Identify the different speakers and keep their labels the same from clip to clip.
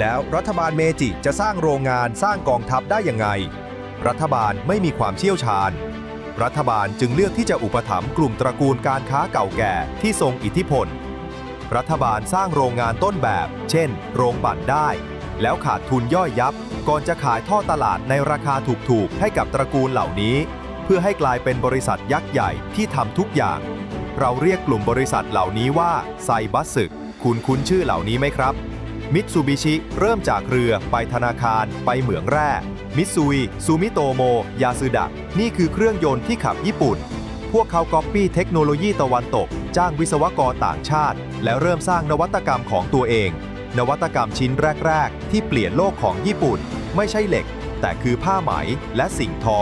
Speaker 1: แล้วรัฐบาลเมจิจะสร้างโรงงานสร้างกองทัพได้ยังไง รัฐบาลไม่มีความเชี่ยวชาญ รัฐบาลจึงเลือกที่จะอุปถัมภ์กลุ่มตระกูลการค้าเก่าแก่ที่ทรงอิทธิพล รัฐบาลสร้างโรงงานต้นแบบ เช่น โรงปั่นได้ แล้วขาดทุนย่อยยับ ก่อนจะขายท่อตลาดในราคาถูกๆให้กับตระกูลเหล่านี้ เพื่อให้กลายเป็นบริษัทยักษ์ใหญ่ที่ทำทุกอย่าง เราเรียกกลุ่มบริษัทเหล่านี้ว่าไซบัสสึคุณคุ้นชื่อเหล่านี้ไหมครับ มิตซูบิชิเริ่มจากเรือไปธนาคาร ไปเหมืองแร่มิตซุยซูมิโตโม ยาซึดะ นี่คือเครื่องยนต์ที่ขับญี่ปุ่น พวกเขาก๊อปปี้เทคโนโลยีตะวันตก จ้างวิศวกรต่างชาติ และเริ่มสร้างนวัตกรรมของตัวเอง นวัตกรรมชิ้นแรก ๆ ที่เปลี่ยนโลกของญี่ปุ่น ไม่ใช่เหล็ก แต่คือผ้าไหมและสิ่งทอ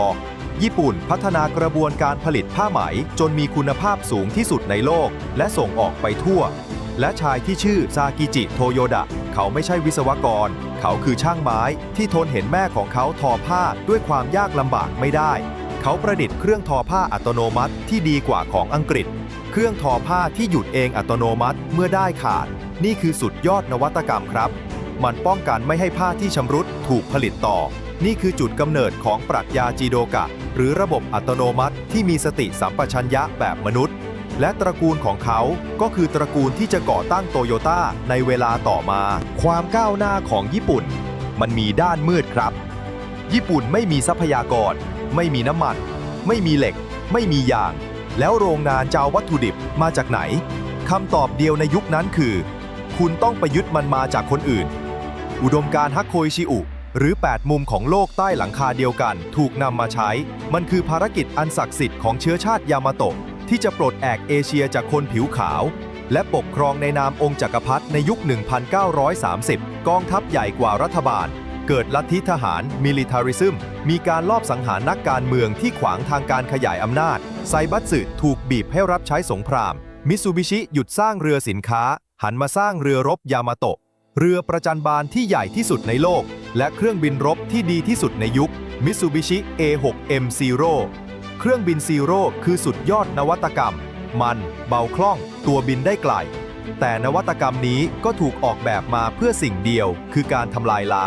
Speaker 1: ญี่ปุ่นพัฒนากระบวนการผลิตผ้าไหมจนมีคุณภาพสูงที่สุดในโลก และส่งออกไปทั่ว และชายที่ชื่อซากิจิโทโยดะ เขาไม่ใช่วิศวกร เขาคือช่างไม้ที่ทนเห็นแม่ของเขาทอผ้าด้วยความยากลำบากไม่ได้ เขาประดิษฐ์เครื่องทอผ้าอัตโนมัติที่ดีกว่าของอังกฤษ เครื่องทอผ้าที่หยุดเองอัตโนมัติเมื่อได้ขาด นี่คือสุดยอดนวัตกรรมครับ มันป้องกันไม่ให้ผ้าที่ชำรุดถูกผลิตต่อ นี่คือจุดกำเนิดของปรัชญาจีโดกะ หรือระบบอัตโนมัติที่มีสติสัมปชัญญะแบบมนุษย์ และตระกูลของเขาก็คือตระกูลที่จะก่อตั้งโตโยต้าในเวลาต่อมา ความก้าวหน้าของญี่ปุ่น มันมีด้านมืดครับ ญี่ปุ่นไม่มีทรัพยากร ไม่มีน้ำมัน ไม่มีเหล็ก ไม่มียาง แล้วโรงงานจะเอาวัตถุดิบมาจากไหนคำตอบเดียวในยุคนั้นคือ คุณต้องไปยึดมันมาจากคนอื่น อุดมการณ์ฮักโคอิชิอุหรือ 8 มุมของโลกใต้หลังคาเดียวกัน ถูกนำมาใช้ มันคือภารกิจอันศักดิ์สิทธิ์ของเชื้อชาติยามาโตะ ที่จะปลดแอกเอเชียจากคนผิวขาว และปกครองในนามองค์จักรพรรดิในยุค 1930 กองทัพใหญ่กว่ารัฐบาล เกิดลัทธิทหาร มิลิทาริซึม มีการลอบสังหารนักการเมืองที่ขวางทางการขยายอำนาจ ไซบัตสึถูกบีบให้รับใช้สงคราม มิซูบิชิหยุดสร้างเรือสินค้า หันมาสร้างเรือรบยามาโตะ เรือประจันบานที่ใหญ่ที่สุดในโลก และเครื่องบินรบที่ดีที่สุดในยุค Mitsubishi A6M Zero เครื่องบินซีโร่คือสุดยอดนวัตกรรม มันเบาคล่องตัวบินได้ไกล แต่นวัตกรรมนี้ก็ถูกออกแบบมาเพื่อสิ่งเดียวคือการทำลายล้าง